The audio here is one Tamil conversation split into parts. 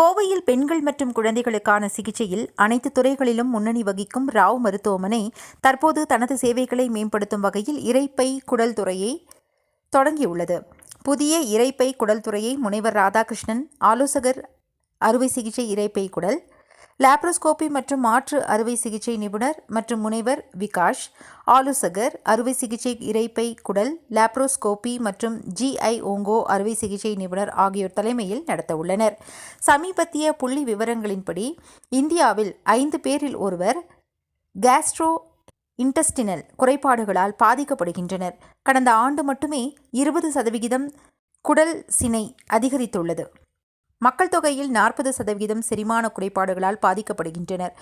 கோவையில் பெண்கள் மற்றும் குழந்தைகளுக்கான சிகிச்சையில் அனைத்து துறைகளிலும் முன்னணி வகிக்கும் ராவ் மருத்துவமனை தற்போது தனது சேவைகளை மேம்படுத்தும் வகையில் இறைப்பை குடல் துறையை தொடங்கியுள்ளது. புதிய இறைப்பை குடல் துறையை முனைவர் ராதாகிருஷ்ணன் ஆலோசகர் அறுவை சிகிச்சை இறைப்பை குடல் லாப்ரோஸ்கோபி மற்றும் மாற்று அறுவை சிகிச்சை நிபுணர் மற்றும் முனைவர் விகாஷ் ஆலோசகர் அறுவை சிகிச்சை இறைப்பை குடல் லாப்ரோஸ்கோபி மற்றும் ஜிஐ ஓங்கோ அறுவை சிகிச்சை நிபுணர் ஆகியோர் தலைமையில் நடத்த உள்ளனர் சமீபத்திய புள்ளி விவரங்களின்படி இந்தியாவில் ஐந்து பேரில் ஒருவர் கேஸ்ட்ரோ இன்டஸ்டினல் குறைபாடுகளால் பாதிக்கப்படுகின்றனர். கடந்த ஆண்டு மட்டுமே இருபது சதவிகிதம் குடல் சினை அதிகரித்துள்ளது. மக்கள் தொகையில் நாற்பது சதவீதம் செரிமான குறைபாடுகளால் பாதிக்கப்படுகின்றனர்.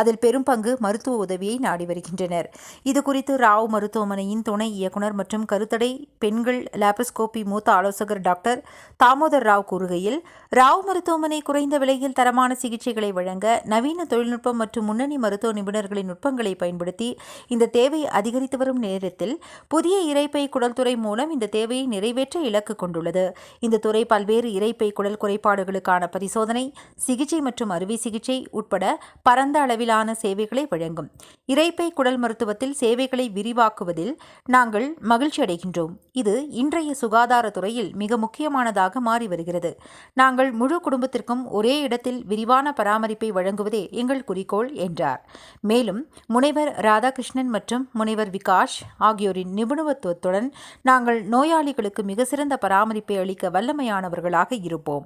அதில் பெரும் பங்கு மருத்துவ உதவியை நாடி வருகின்றனர். இது குறித்து ராவ் மருத்துவமனையின் துணை இயக்குனர் மற்றும் கருத்தடை பெண்கள் லாப்ரோஸ்கோபி மூத்த ஆலோசகர் டாக்டர் தாமோதர் ராவ் கூறுகையில் ராவ் மருத்துவமனை குறைந்த விலையில் தரமான சிகிச்சைகளை வழங்க நவீன தொழில்நுட்பம் மற்றும் முன்னணி மருத்துவ நிபுணர்களின் நுட்பங்களை பயன்படுத்தி இந்த தேவை அதிகரித்து வரும் நேரத்தில் புதிய இரைப்பை குடல் துறை மூலம் இந்த தேவையை நிறைவேற்ற இலக்கு கொண்டுள்ளது. இந்த துறை பல்வேறு இறைப்பை குடல் குறைபாடுகளுக்கான பரிசோதனை சிகிச்சை மற்றும் அறுவை சிகிச்சை உட்பட பரந்த அளவிலான சேவைகளை வழங்கும். இறைப்பை குடல் மருத்துவத்தில் சேவைகளை விரிவாக்குவதில் நாங்கள் மகிழ்ச்சி அடைகின்றோம். இது இன்றைய சுகாதாரத்துறையில் மிக முக்கியமானதாக மாறி வருகிறது. நாங்கள் முழு குடும்பத்திற்கும் ஒரே இடத்தில் விரிவான பராமரிப்பை வழங்குவதே எங்கள் குறிக்கோள் என்றார். மேலும் முனைவர் ராதாகிருஷ்ணன் மற்றும் முனைவர் விகாஷ் ஆகியோரின் நிபுணத்துவத்துடன் நாங்கள் நோயாளிகளுக்கு மிக சிறந்த பராமரிப்பை அளிக்க வல்லமையானவர்களாக இருப்போம்.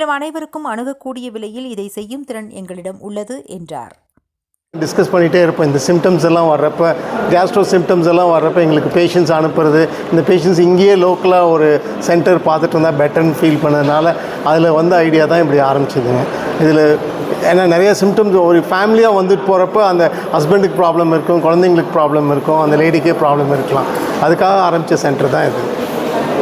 மேலும் அனைவருக்கும் அணுகக்கூடிய விலையில் இதை செய்யும் திறன் எங்களிடம் உள்ளது என்றார். டிஸ்கஸ் பண்ணிகிட்டே இருப்போம். இந்த சிம்டம்ஸ் எல்லாம் வர்றப்போ கேஸ்ட்ரோ சிம்டம்ஸ் எல்லாம் வர்றப்போ எங்களுக்கு பேஷண்ட்ஸ் அனுப்புறது. இந்த பேஷண்ட்ஸ் இங்கேயே லோக்கலாக ஒரு சென்டர் பார்த்துட்டு இருந்தால் பெட்டர்னு ஃபீல் பண்ணதுனால அதில் வந்த ஐடியா தான் இப்படி ஆரம்பிச்சதுங்க. இதில் ஏன்னா நிறைய சிம்டம்ஸ் ஒரு ஃபேமிலியாக வந்துட்டு போகிறப்ப அந்த ஹஸ்பண்டுக்கு ப்ராப்ளம் இருக்கும் குழந்தைங்களுக்கு ப்ராப்ளம் இருக்கும் அந்த லேடிக்கே ப்ராப்ளம் இருக்கலாம். அதுக்காக ஆரம்பித்த சென்டர் தான் இது.